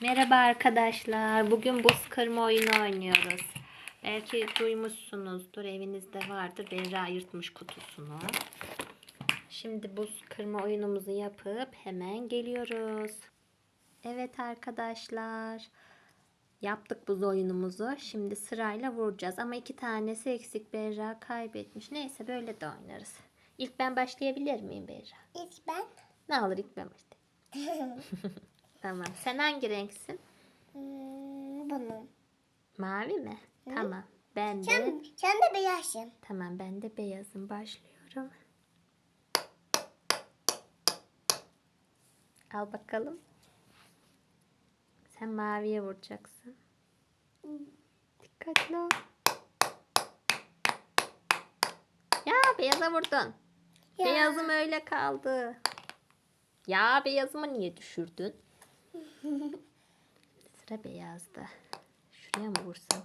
Merhaba arkadaşlar. Bugün buz kırma oyunu oynuyoruz. Belki duymuşsunuzdur. Evinizde vardır. Berra yırtmış kutusunu. Şimdi buz kırma oyunumuzu yapıp hemen geliyoruz. Evet arkadaşlar. Yaptık buz oyunumuzu. Şimdi sırayla vuracağız. Ama iki tanesi eksik Berra kaybetmiş. Neyse böyle de oynarız. İlk ben başlayabilir miyim Berra? İlk ben. Ne olur ilk ben başlayayım. Tamam. Sen hangi renksin? Hmm, Bunu. Mavi mi? Tamam. Ben de Sen, sen de beyazsın. tamam ben de beyazım. Başlıyorum. Al bakalım. Sen maviye vuracaksın. Dikkatli ol. Ya beyaza vurdun. Ya. Beyazım öyle kaldı. Ya beyazımı niye düşürdün? Sıra beyazda. Şuraya mı vursam?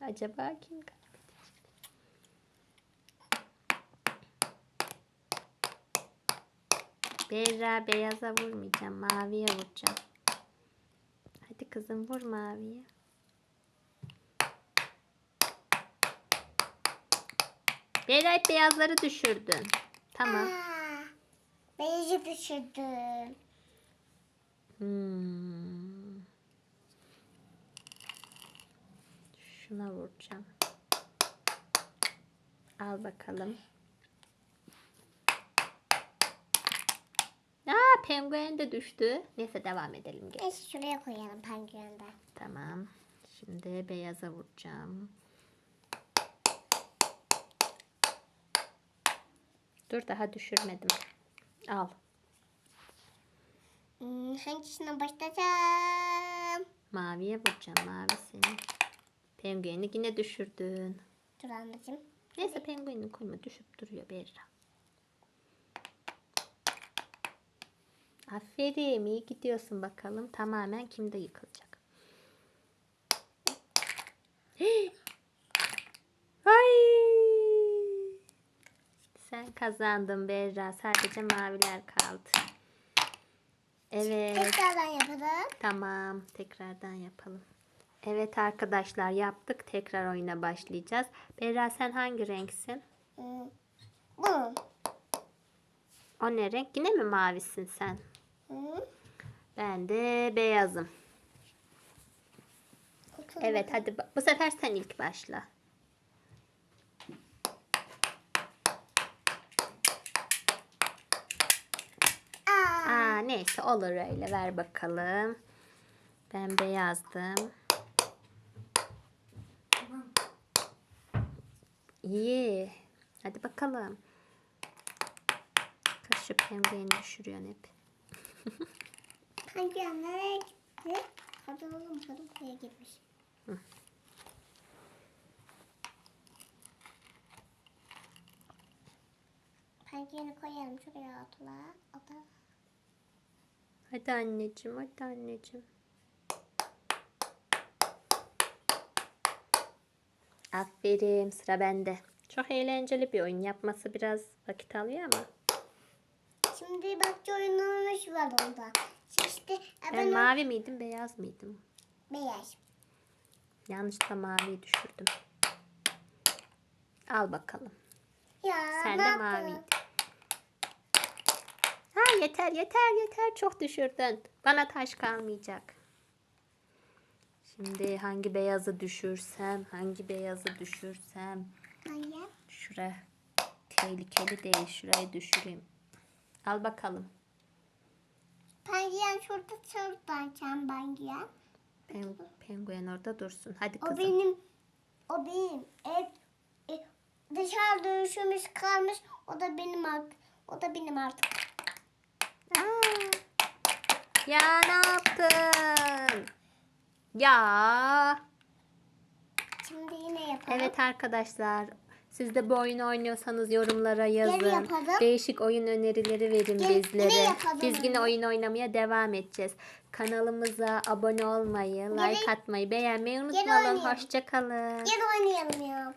Acaba kim kaybedecek? Berra beyaza vurmayacağım. Maviye vuracağım. Hadi kızım vur maviye. Berra beyazları düşürdün. Tamam. Beyazı düşürdüm. Hmm. Şuna vuracağım. Al bakalım. Aa penguen de düştü. Neyse devam edelim. Gel. Neyse şuraya koyalım pencereden. Tamam. Şimdi beyaza vuracağım. Dur daha düşürmedim. Al. Hmm, hangisine başlayacağım? Maviye vuracağım mavisini. Pengueni yine düşürdün. Dur anneciğim. Neyse pengueni koyma düşüp duruyor Berra. Aferin iyi gidiyorsun bakalım. Tamamen kimde yıkılacak. Hey! Ay! Sen kazandın Berra. Sadece maviler kaldı. Evet. Tekrardan yapalım. Tamam, tekrardan yapalım. Evet arkadaşlar yaptık. Tekrar oyuna başlayacağız. Berra sen hangi renksin? Hmm, Bu. O ne renk? Yine mi mavisin sen? Hmm. Ben de beyazım. Evet hadi bu sefer sen ilk başla. Aa, Aa neyse olur öyle ver bakalım. Ben beyazdım. İyi. Hadi bakalım. Kız şu pembeyi düşürüyorsun hep. an nereye gitti? Hadi oğlum kadın buraya gitmiş. Pencereyi koyalım şuraya atla. Atla. Hadi anneciğim, hadi anneciğim. Aferin, sıra bende. Çok eğlenceli bir oyun. Yapması biraz vakit alıyor ama. Şimdi bakçı oyunumuz var orada. İşte Ben ben mavi miydim, beyaz mıydım? beyaz. Yanlışlıkla maviyi düşürdüm. Al bakalım. Ya Sen de yaptın? Yeter yeter yeter çok düşürdün. Bana taş kalmayacak. Şimdi hangi beyazı düşürsem, hangi beyazı düşürsem. Hayır. Şura tehlikeli değil. Şurayı düşüreyim. Al bakalım. Penguen şurada şuradan penguen. Pen, penguen orada dursun. Hadi O kızım. benim. O benim. Ev, e, dışarıda üşümüş kalmış. O da benim artık. O da benim artık. Ya ne yaptın? Ya. Şimdi yine yapalım. Evet arkadaşlar. Siz de bu oyunu oynuyorsanız yorumlara yazın. Değişik oyun önerileri verin Gel- bizlere. yine Biz yine oyun oynamaya devam edeceğiz. Kanalımıza abone olmayı, like atmayı, beğenmeyi unutmayalım. Hoşçakalın. Gel oynayalım ya.